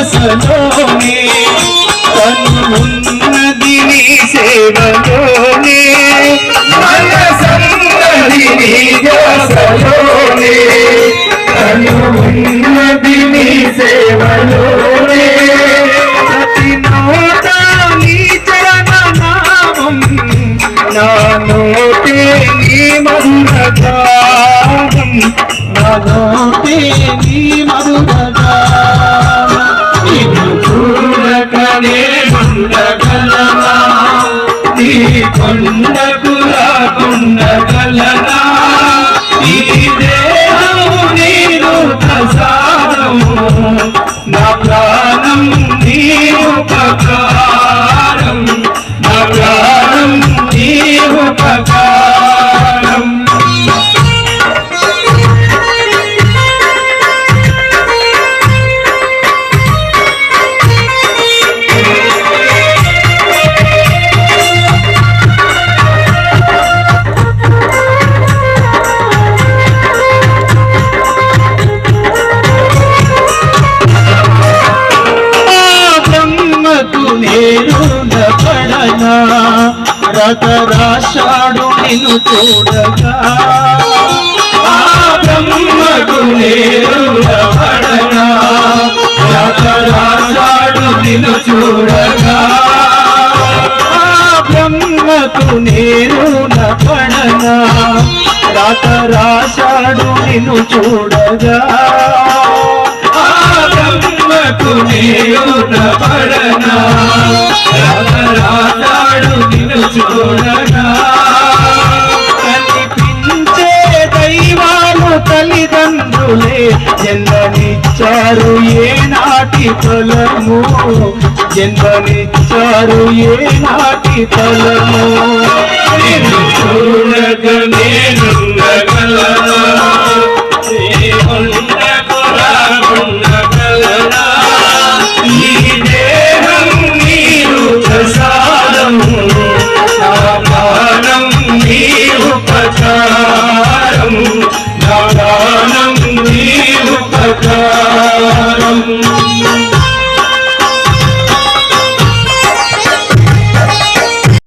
నీ ధ్యాసలోనే నీ సేవలోనే. మనసందరి నీ ధ్యాసలోనే తను నీ సేవలోనే. ప్రతి నోట నీ చరణనామం నా నోటే నీ మధురగానం నా నోటే నీ చూడకనే ఉండగలనా నీ కొండకు రాకుండగలనా ఈ దే రత రాశాడు నిన్ను చూడగా బ్రహ్మకు నేరుడబడనా రాజరాజాడు నిన్ను చూడగా బ్రహ్మకు నేను నడనా రత రాశాడు నిన్ను చూడగా ఆ బ్రహ్మకు నేను నడనా తల్లిదండ్రులే జన్మనిచ్చారు ఏ నాటి ఫలము? జన్మనిచ్చారు ఏ నాటి ఫలము? నిన్ను చూడక నేనుండగలనా